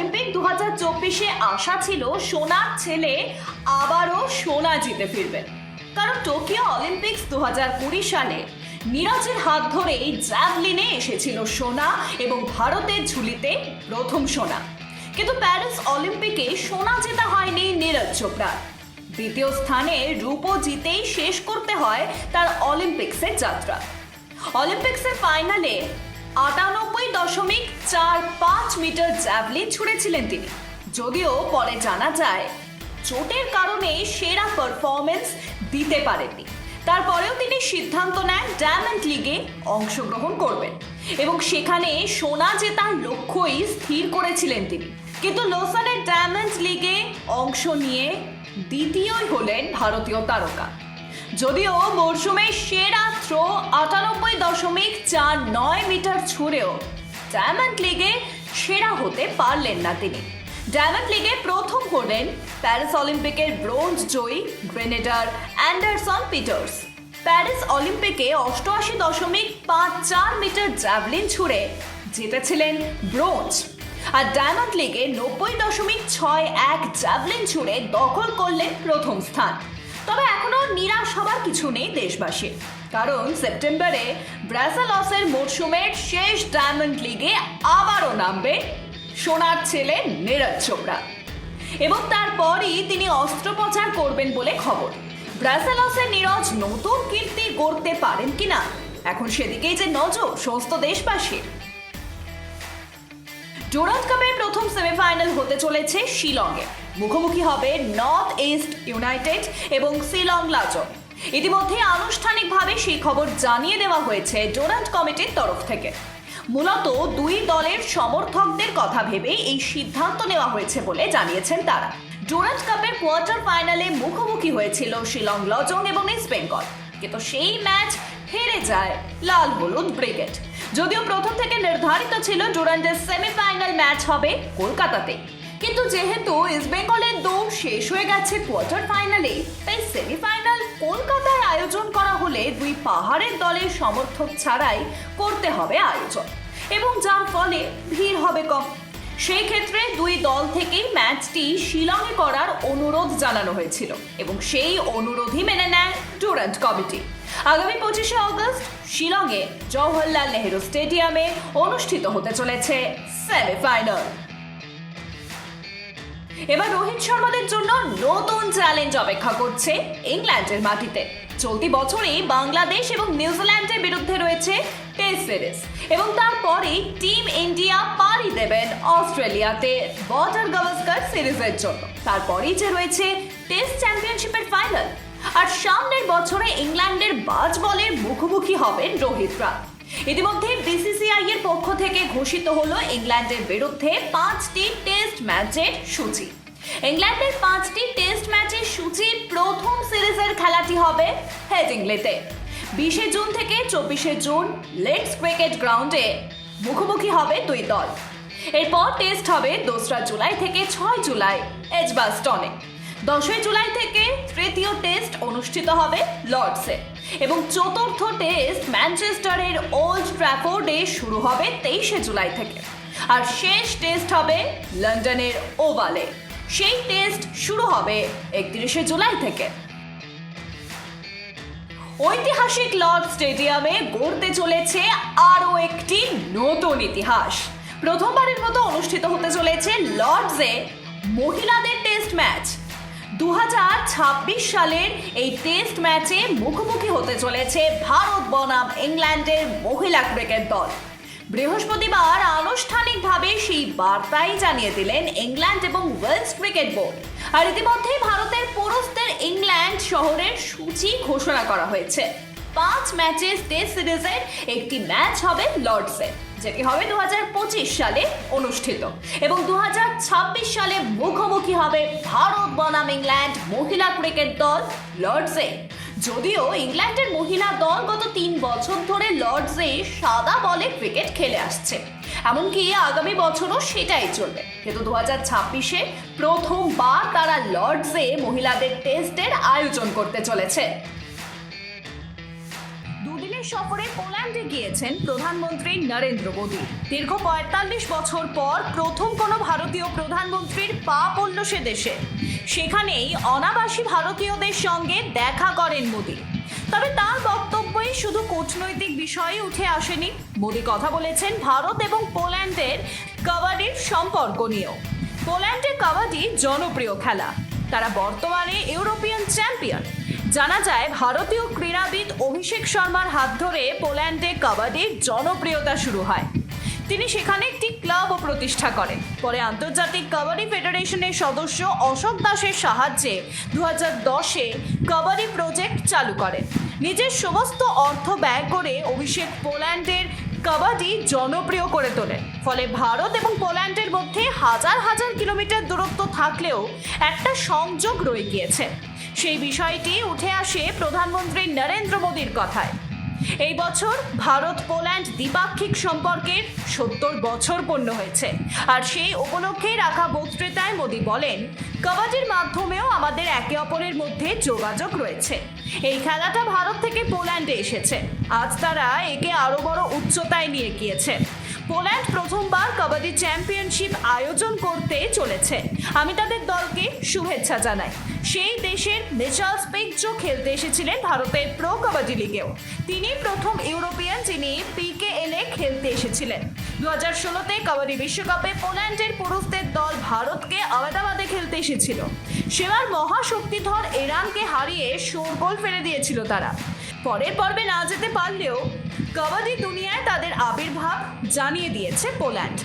Olympic দু হাজার চব্বিশে আশা ছিল সোনার ছেলে আবারও সোনা জিতে ফিরবেন কারণ টোকিও অলিম্পিক্স দু হাজার কুড়ি সালে নীরজের হাত ধরেই জ্যাভলিনে এসেছিল সোনা এবং ভারতের ঝুলিতে প্রথম সোনা। কিন্তু প্যারিস অলিম্পিকে সোনা জেতা হয়নি নীরজ চোপড়ার দ্বিতীয় স্থানে রূপো জিতেই শেষ করতে হয় তার অলিম্পিক্সের যাত্রা। অলিম্পিক্সের ফাইনালে আটানব্বই দশমিক চার পাঁচ মিটার জ্যাভলিন ছুঁড়েছিলেন তিনি। যদিও পরে জানা যায়, চোটের কারণে সেরা পারফরমেন্স দিতে পারেননি। তারপরেও তিনি সিদ্ধান্ত নেন ডায়মন্ড লিগে অংশগ্রহণ করবেন এবং সেখানে সোনা জেতার লক্ষ্যই স্থির করেছিলেন তিনি। কিন্তু লোসানের ডায়মন্ড লিগে অংশ নিয়ে দ্বিতীয়ই হলেন ভারতীয় তারকা। যদিও মরশুমে সেরা থ্রো আটানব্বই দশমিক চার নয় মিটার ছুঁড়েও ডায়মন্ড লিগে সেরা হতে পারলেন না তিনি। ডায়মন্ড লিগে প্রথম হলেন প্যারিস অলিম্পিকের ব্রোঞ্জ জয়ী গ্রেনেডার অ্যান্ডারসন পিটার্স প্যারিস অলিম্পিকে অষ্টআশি দশমিক পাঁচ চার মিটার জ্যাভলিন ছুঁড়ে জিতেছিলেন ব্রোঞ্জ আর ডায়মন্ড লিগে নব্বই দশমিক ছয় এক জ্যাভলিন ছুঁড়ে দখল করলেন প্রথম স্থান। তবে এখনও নিরাশ হবার কিছু নেই দেশবাসীর কারণ সেপ্টেম্বরে ব্রাসালসের মরশুমের শেষ ডায়মন্ড লিগে আবারও নামবে সোনার ছেলে নীরজ চোপড়া। এবং তারপরই তিনি অস্ত্রোপচার করবেন বলে খবর। ব্রাসেলসের নীরজ নতুন কীর্তি গড়তে পারেন কিনা? এখন সেদিকেই যে নজর, সমস্ত দেশবাসীর। ডুরান্ড কাপের প্রথম সেমিফাইনাল হতে চলেছে শিলংয়ে। মুখোমুখি হবে নর্থ ইস্ট ইউনাইটেড এবং শিলং লাজং ইতিমধ্যে আনুষ্ঠানিকভাবে সেই খবর জানিয়ে দেওয়া হয়েছে ডোনাল্ড কমিটির তরফ থেকে। মূলত দুই দলের সমর্থকদের কথা ভেবে এই সিদ্ধান্ত নেওয়া হয়েছে বলে জানিয়েছেন তারা। ডোনাল্ড কাপের কোয়ার্টার ফাইনালে মুখোমুখি হয়েছিল শিলং লজং এবং ইস্ট বেঙ্গল কিন্তু সেই ম্যাচ হেরে যায় লাল হলুদ ব্রিগেড। যদিও প্রথম থেকে নির্ধারিত ছিল ডুরান্ডের সেমিফাইনাল ম্যাচ হবে কলকাতাতে কিন্তু যেহেতু ইস্টবেঙ্গলের দৌড় শেষ হয়ে গেছে কোয়ার্টার ফাইনালে তাই সেমিফাইনাল কলকাতায় আয়োজন করা হলে দুই পাহাড়ের দলের সমর্থক ছাড়াই করতে হবে আয়োজন। এবং যার ফলে ভিড় হবে কম। সেই ক্ষেত্রে দুই দল থেকেই ম্যাচটি শিলংয়ে করার অনুরোধ জানানো হয়েছিল এবং সেই অনুরোধই মেনে নেয় ডুরান্ট কমিটি আগামী পঁচিশে অগস্ট শিলংয়ে জওহরলাল নেহেরু স্টেডিয়ামে অনুষ্ঠিত হতে চলেছে সেমিফাইনাল এবার রোহিত শর্মাদের জন্য নতুন চ্যালেঞ্জ অপেক্ষা করছে ইংল্যান্ডের মাটিতে। চলতি বছরে বাংলাদেশ এবং নিউজিল্যান্ডের বিরুদ্ধে রয়েছে টেস্ট সিরিজ এবং তারপরে টিম ইন্ডিয়া পাড়ি দেবেন অস্ট্রেলিয়াতে বর্ডার গাভাস্কার সিরিজের জন্য। তারপরেই যে রয়েছে টেস্ট চ্যাম্পিয়নশিপের ফাইনাল আর সামনের বছরে ইংল্যান্ডের বাজ বলের মুখোমুখি হবেন রোহিতরা। ইতিমধ্যে বিসিসিআই এর পক্ষ থেকে ঘোষিত হলো ইংল্যান্ডের বিরুদ্ধে পাঁচটি টেস্ট ম্যাচের সূচি। ইংল্যান্ডের পাঁচটি টেস্ট ম্যাচের সূচির প্রথম সিরিজের খেলাটি হবে হেডিংলেতে। বিশে জুন থেকে চব্বিশে জুন লেটস ক্রিকেট গ্রাউন্ডে মুখোমুখি হবে দুই দল। এরপর টেস্ট হবে দোসরা জুলাই থেকে ছয় জুলাই এজবাস্টনে। দশই জুলাই থেকে তৃতীয় টেস্ট অনুষ্ঠিত হবে লর্ডসে এবং চতুর্থ টেস্ট ম্যানচেস্টারের ওল্ড ট্র্যাফোর্ডে শুরু হবে তেইশে জুলাই থেকে। আর শেষ টেস্ট হবে লন্ডনের ওভালে। সেই টেস্ট শুরু হবে একত্রিশে জুলাই থেকে। ঐতিহাসিক লর্ড স্টেডিয়ামে গড়তে চলেছে আরও একটি নতুন ইতিহাস। প্রথমবারের মতো অনুষ্ঠিত হতে চলেছে লর্ডসে মহিলাদের টেস্ট ম্যাচ। দু হাজার ছাব্বিশ সালের এই টেস্ট ম্যাচে মুখোমুখি হতে চলেছে ভারত বনাম ইংল্যান্ডের মহিলা ক্রিকেট দল। বৃহস্পতিবার আনুষ্ঠানিকভাবে সেই বার্তাই জানিয়ে দিলেন ইংল্যান্ড এবং ওয়েলস ক্রিকেট বোর্ড। আর ইতিমধ্যেই ভারতের পুরুষদের ইংল্যান্ড শহরের সূচি ঘোষণা করা হয়েছে। পাঁচ ম্যাচের টেস্ট সিরিজের একটি ম্যাচ হবে লর্ডসে যেটি হবে দু হাজার পঁচিশ সালে অনুষ্ঠিত। এবং দু হাজার ছাব্বিশ সালে মুখোমুখি হবে ভারত, বনাম ইংল্যান্ড মহিলা ক্রিকেট দল লর্ডসে যদিও ইংল্যান্ডের মহিলা দল গত তিন বছর ধরে লর্ডসে সাদা বলে ক্রিকেট খেলে আসছে। এমনকি আগামী বছরও সেটাই চলবে। কিন্তু দু হাজার ছাব্বিশে প্রথমবার তারা লর্ডসে মহিলাদের টেস্টের আয়োজন করতে চলেছে। সফরে পোল্যান্ডে গিয়েছেন প্রধানমন্ত্রী নরেন্দ্র মোদী। দীর্ঘ পঁয়তাল্লিশ বছর পর প্রথম কোনো ভারতীয় প্রধানমন্ত্রীর পা পড়ল সে দেশে। সেখানেই অনাবাসী ভারতীয়দের সঙ্গে দেখা করেন মোদী। তবে তার বক্তব্যে শুধু কূটনৈতিক বিষয়ে উঠে আসেনি। মোদী কথা বলেছেন ভারত এবং পোল্যান্ডের কাবাডির সম্পর্ক নিয়েও। পোল্যান্ডে কাবাডি জনপ্রিয় খেলা। তারা বর্তমানে ইউরোপিয়ান চ্যাম্পিয়ন। জানা যায়, ভারতীয় ক্রীড়াবিদ অভিষেক শর্মার হাত ধরে পোল্যান্ডে কাবাডির জনপ্রিয়তা শুরু হয়। তিনি সেখানে একটি ক্লাবও প্রতিষ্ঠা করেন। পরে আন্তর্জাতিক কাবাডি ফেডারেশনের সদস্য অশোক দাসের সাহায্যে দু হাজার দশে কাবাডি প্রজেক্ট চালু করেন। নিজের সমস্ত অর্থ ব্যয় করে অভিষেক পোল্যান্ডের কাবাডি জনপ্রিয় করে তোলেন। ফলে ভারত এবং পোল্যান্ডের মধ্যে হাজার হাজার কিলোমিটার দূরত্ব থাকলেও একটা সংযোগ রয়ে গিয়েছে। সেই বিষয়টি উঠে আসে প্রধানমন্ত্রী নরেন্দ্র মোদীর কথায়। এই বছর ভারত পোল্যান্ড দ্বিপাক্ষিক সম্পর্কের সত্তর বছর পূর্ণ হয়েছে। আর সেই উপলক্ষে রাখা বক্তৃতায় মোদী বলেন কাবাডির মাধ্যমেও আমাদের একে অপরের মধ্যে যোগাযোগ রয়েছে। এই খেলাটা ভারত থেকে পোল্যান্ডে এসেছে। আজ তারা একে আরও বড় উচ্চতায় নিয়ে গিয়েছে। পোল্যান্ড প্রথমবার কাবাডি চ্যাম্পিয়নশিপ আয়োজন করতে চলেছে। আমি তাদের দলকে শুভেচ্ছা জানাই। সেই দেশের মিচাল স্পেকজো খেলতে এসেছিলেন ভারতের প্রো কাবাডি লিগেও। তিনি প্রথম ইউরোপিয়ান যিনি পিকেএল এ খেলতে এসেছিলেন। দু হাজার ষোলোতে কাবাডি বিশ্বকাপে পোল্যান্ডের পুরুষদের দল ভারতকে আহমেদাবাদে খেলতে এসেছিল। সেবার মহাশক্তিধর এরানকে হারিয়ে শোরগোল ফেলে দিয়েছিল তারা। পরের পর্বে না যেতে পারলেও কাবাডি দুনিয়ায় তাদের আবির্ভাব জানিয়ে দিয়েছে পোল্যান্ড।